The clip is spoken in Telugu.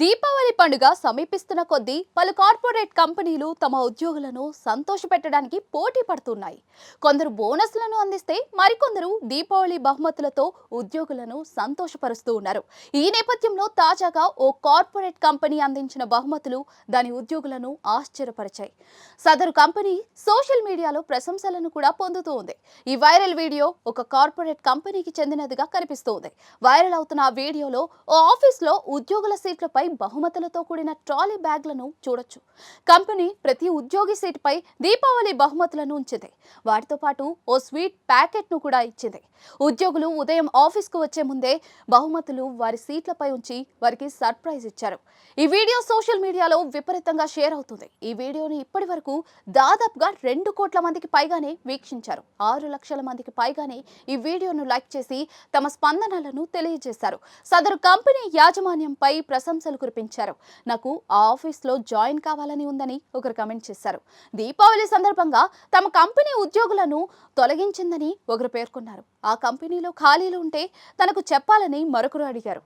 దీపావళి పండుగ సమీపిస్తున్న కొద్దీ పలు కార్పొరేట్ కంపెనీలు తమ ఉద్యోగులను సంతోషపెట్టడానికి పోటీ పడుతున్నాయి. కొందరు బోనస్లను అందిస్తే మరికొందరు దీపావళి బహుమతులతో ఉద్యోగులను సంతోషపరుస్తూ ఉన్నారు. ఈ నేపథ్యంలో తాజాగా ఓ కార్పొరేట్ కంపెనీ అందించిన బహుమతులు దాని ఉద్యోగులను ఆశ్చర్యపరిచాయి. సదరు కంపెనీ సోషల్ మీడియాలో ప్రశంసలను కూడా పొందుతూ ఉంది. ఈ వైరల్ వీడియో ఒక కార్పొరేట్ కంపెనీకి చెందినదిగా కనిపిస్తోంది వైరల్ అవుతున్న ఆ వీడియోలో ఓ ఆఫీస్లో ఉద్యోగుల సీట్లపై బహుమతులతో కూడిన ట్రాలీ బ్యాగ్లను చూడొచ్చు. కంపెనీ ప్రతి ఉద్యోగి సీటుపై దీపావళి బహుమతులను ఉంచింది. వాటితో పాటు ఓ స్వీట్ ప్యాకెట్ను కూడా ఇచ్చింది. ఉద్యోగులు ఉదయం ఆఫీస్కు వచ్చే ముందే బహుమతులు వారి సీట్లపై ఉంచి వారికి సర్ప్రైజ్ ఇచ్చారు. ఈ వీడియో సోషల్ మీడియాలో విపరీతంగా షేర్ అవుతుంది. ఈ వీడియోని ఇప్పటి వరకు దాదాపుగా రెండు కోట్ల మందికి పైగానే వీక్షించారు. ఆరు లక్షల మందికి పైగానే ఈ వీడియోను లైక్ చేసి తమ స్పందనలను తెలియజేశారు. సదరు కంపెనీ యాజమాన్యంపై ప్రశంసలు కురిపించారు. నాకు ఆ ఆఫీస్లో జాయిన్ కావాలని ఉందని ఒకరు కమెంట్ చేశారు. దీపావళి సందర్భంగా తమ కంపెనీ ఉద్యోగులను తొలగించిందని ఒకరు పేర్కొన్నారు. ఆ కంపెనీలో ఖాళీలు ఉంటే తనకు చెప్పాలని మరొకరు అడిగారు.